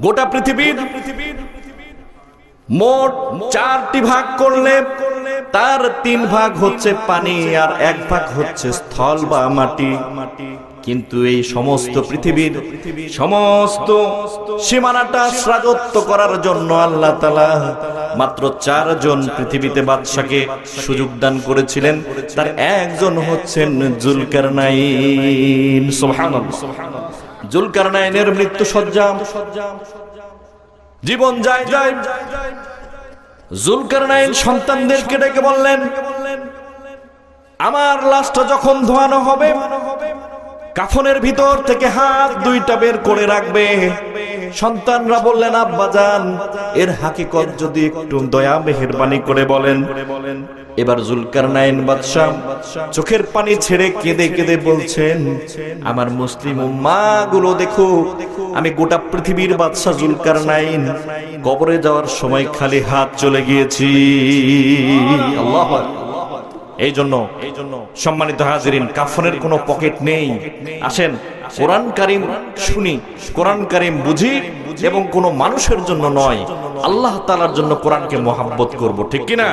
গোটা পৃথিবীর মোট চারটি ভাগ করলে তার তিন ভাগ হচ্ছে পানি আর এক ভাগ হচ্ছে স্থল বা মাটি। কিন্তু এই সমস্ত পৃথিবীর সমস্ত সীমানাটা রাজত্ব করার জন্য আল্লাহ তালা মাত্র চারজন পৃথিবীতে বাদশাকে সুযোগ দান করেছিলেন। তার একজন হচ্ছেন জুলকার নাইন জুলকার নাইনের মৃত্যু সজ্জা জীবন যায় যায়। জুলকার নাইন সন্তানদেরকে ডেকে বললেন, আমার লাশটা যখন ধোয়ানো হবে, কাফনের ভিতর থেকে হাত দুইটা বের করে রাখবে। সন্তানরা বললেন আব্বাজান এর হাকিকত যদি একটু দয়া, মেহেরবানি করে বলেন। এবার জুলকার নাইন বাদশাহ চোখের পানি ছেড়ে কেঁদে কেঁদে বলছেন, আমার মুসলিম মা গুলো দেখো, আমি গোটা পৃথিবীর বাদশাহ জুলকার নাইন কবরে যাওয়ার সময় খালি হাত চলে গিয়েছি। আল্লাহ এই জন্য এই জন্য সম্মানিত হাজিরিন, কাফনের কোনো পকেট নেই। আসেন কোরআন কারিম শুনি, কোরআন কারিম বুঝি এবং কোনো মানুষের জন্য নয়। আল্লাহ তালার জন্য কোরআনকে মহাব্বত করব, ঠিক কিনা?